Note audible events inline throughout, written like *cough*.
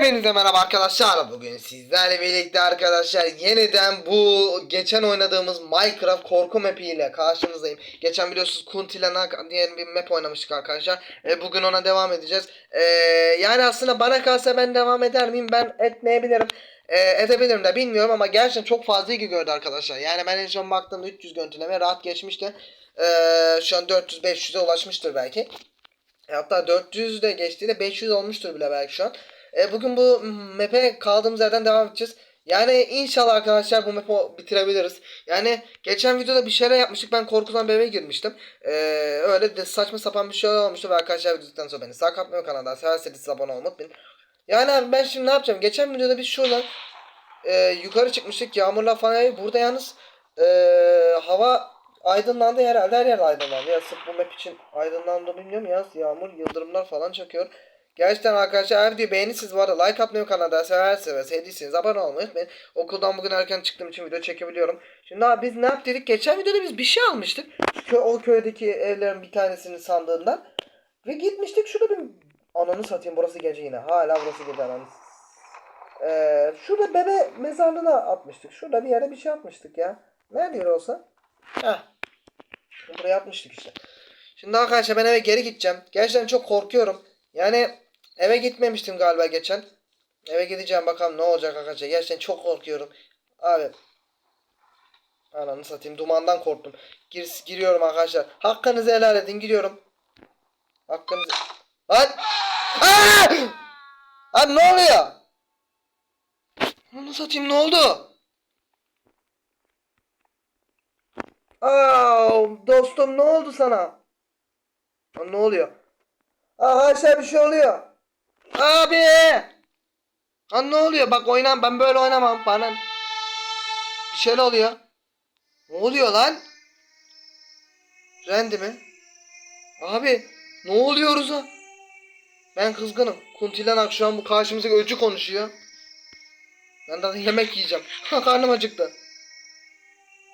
Hepinize merhaba arkadaşlar. Bugün sizlerle birlikte arkadaşlar yeniden bu geçen oynadığımız Minecraft korku map ile karşınızdayım. Geçen biliyorsunuz Kuntilanak diye bir map oynamıştık arkadaşlar. E, bugün ona devam edeceğiz. E, yani aslında bana kalsa ben devam eder miyim? Ben etmeyebilirim. E, edebilirim de bilmiyorum ama gerçekten çok fazla ilgi gördü arkadaşlar. Yani ben en son baktığımda 300 görüntüleme rahat geçmişti. E, şu an 400-500'e ulaşmıştır belki. Hatta 400 de geçtiğinde 500 olmuştur bile belki şu an. E, bugün bu map'e kaldığımız yerden devam edeceğiz. Yani inşallah arkadaşlar bu map'i bitirebiliriz. Yani geçen videoda bir şeyler yapmıştık. Ben korkudan bir eve girmiştim. E, öyle de saçma sapan bir şeyler olmuştu. Ve arkadaşlar videodan sonra beni sağ kapmıyor kanalda. Severseniz abone olmayı unutmayın. Yani abi ben şimdi ne yapacağım? Geçen videoda biz şuradan e, yukarı çıkmıştık. Yağmurlar falan. Burada yalnız e, hava aydınlandı herhalde. Her yer aydınlandı. Ya sırf bu map için aydınlandı bilmiyorum. Yaz yağmur, yıldırımlar falan çakıyor. Gerçekten arkadaşlar eğer videoyu beğenirsiniz bu arada like atmayı kanalda severseniz ve sevdiyseniz abone olmayı unutmayın. Okuldan bugün erken çıktığım için video çekebiliyorum. Şimdi abi biz ne yaptık? Geçen videoda biz bir şey almıştık. Kö o köydeki evlerin bir tanesinin sandığından. Ve gitmiştik şurada bir... Ananı satayım burası gece yine. Hala burası gece ananı. Ee, şurada bebe mezarlığına atmıştık. Şurada bir yere bir şey atmıştık ya. Nerede yer olsa? Heh. Buraya atmıştık işte. Şimdi arkadaşlar ben eve geri gideceğim. Gerçekten çok korkuyorum. Yani eve gitmemiştim galiba geçen. Eve gideceğim bakalım ne olacak arkadaşlar. Gerçekten çok korkuyorum. Abi. Ananı satayım. Dumandan korktum. Gir, giriyorum arkadaşlar. Hakkınızı helal edin. Giriyorum. Hakkınızı... Lan! Aa! Lan ne oluyor? Ananı satayım ne oldu? Aa, dostum ne oldu sana? Lan ne oluyor? Arkadaşlar bir şey oluyor. Abi! Lan ne oluyor? Bak oynam ben böyle oynamam bana. Bir şeyler oluyor. Ne oluyor lan? Rendi mi? Abi ne oluyoruz ha? Ben kızgınım. Kuntilanak şu an bu karşımızdaki öcü konuşuyor. Ben daha yemek yiyeceğim. *laughs* Karnım acıktı.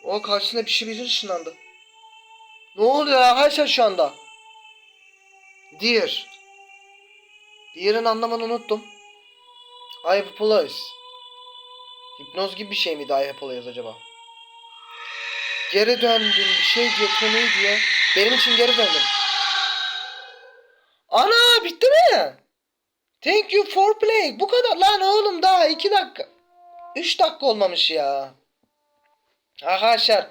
O karşısında bir şey bir ışınlandı. Ne oluyor arkadaşlar şu anda? Dear. Dear'ın anlamını unuttum. I place. Hipnoz gibi bir şey miydi I place acaba? Geri döndüm bir şey diye konuyu diye. Benim için geri döndüm. Ana bitti mi? Thank you for playing. Bu kadar lan oğlum daha 2 dakika. 3 dakika olmamış ya. Arkadaşlar.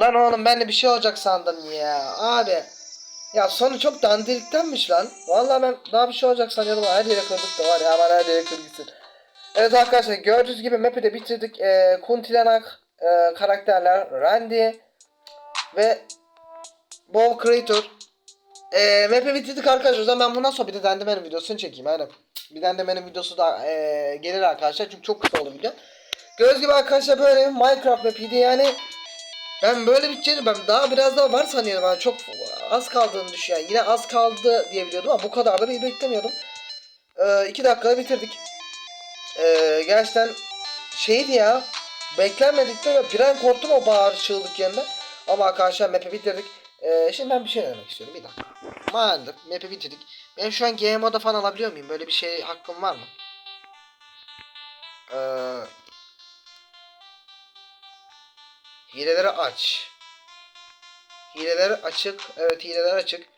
Lan oğlum ben de bir şey olacak sandım ya. Abi. Ya sonu çok dandiriktenmiş lan. Vallahi ben daha bir şey olacak sanıyordum. Her yere kırdık da var ya. Hemen her yere kırdık gitsin. Evet arkadaşlar gördüğünüz gibi map'i de bitirdik. Ee, Kuntilanak e, karakterler Randy ve Bo Creator. Ee, map'i bitirdik arkadaşlar. O zaman ben bundan sonra bir de Dendemen'in videosunu çekeyim. Aynen. Bir Dendemen'in videosu da e, gelir arkadaşlar. Çünkü çok kısa oldu video. Gördüğünüz gibi arkadaşlar böyle bir Minecraft map'iydi yani. Ben böyle biteceğini ben daha biraz daha var sanıyordum. Yani çok az kaldığını düşün yani. Yine az kaldı diye biliyordum ama bu kadar da bir beklemiyordum. Ee, iki dakikada bitirdik. Ee, gerçekten şeydi ya. Beklenmedik de bir an korktum o bağır çığlık yerinde. Ama arkadaşlar map'i bitirdik. Ee, şimdi ben bir şey demek istiyorum. Bir dakika. Madem map'i bitirdik. Ben şu an GMO'da falan alabiliyor muyum? Böyle bir şey hakkım var mı? Eee... Hileleri aç. Hileleri açık. Evet hileler açık.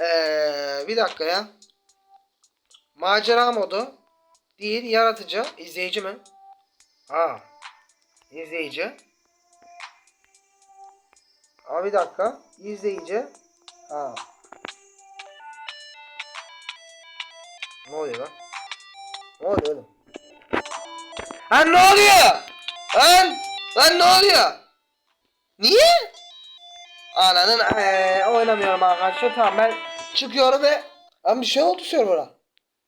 Ee, bir dakika ya. Macera modu. Değil yaratıcı. izleyici mi? Aa. İzleyici. Aa bir dakika. İzleyici. Ha. Ne oluyor lan? Ne oluyor oğlum? Lan ne oluyor? Lan! Lan ne oluyor? Niye? Ananın ee, oynamıyorum arkadaşlar. Tamam ben çıkıyorum ve Lan bir şey oldu server'a.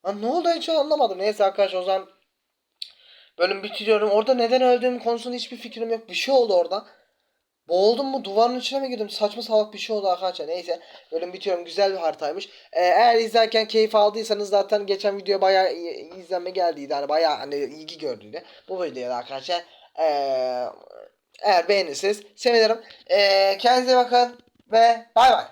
Lan ne oldu hiç anlamadım. Neyse arkadaşlar o zaman bölüm bitiriyorum. Orada neden öldüğüm konusunda hiçbir fikrim yok. Bir şey oldu orada. Boğuldum mu duvarın içine mi girdim? Saçma salak bir şey oldu arkadaşlar. Neyse bölüm bitiyorum. Güzel bir haritaymış. Ee, eğer izlerken keyif aldıysanız zaten geçen video bayağı izlenme geldiydi. Hani bayağı hani ilgi gördüydü. Bu videoda arkadaşlar ee, eğer beğenirseniz sevinirim. Ee, kendinize bakın ve bay bay.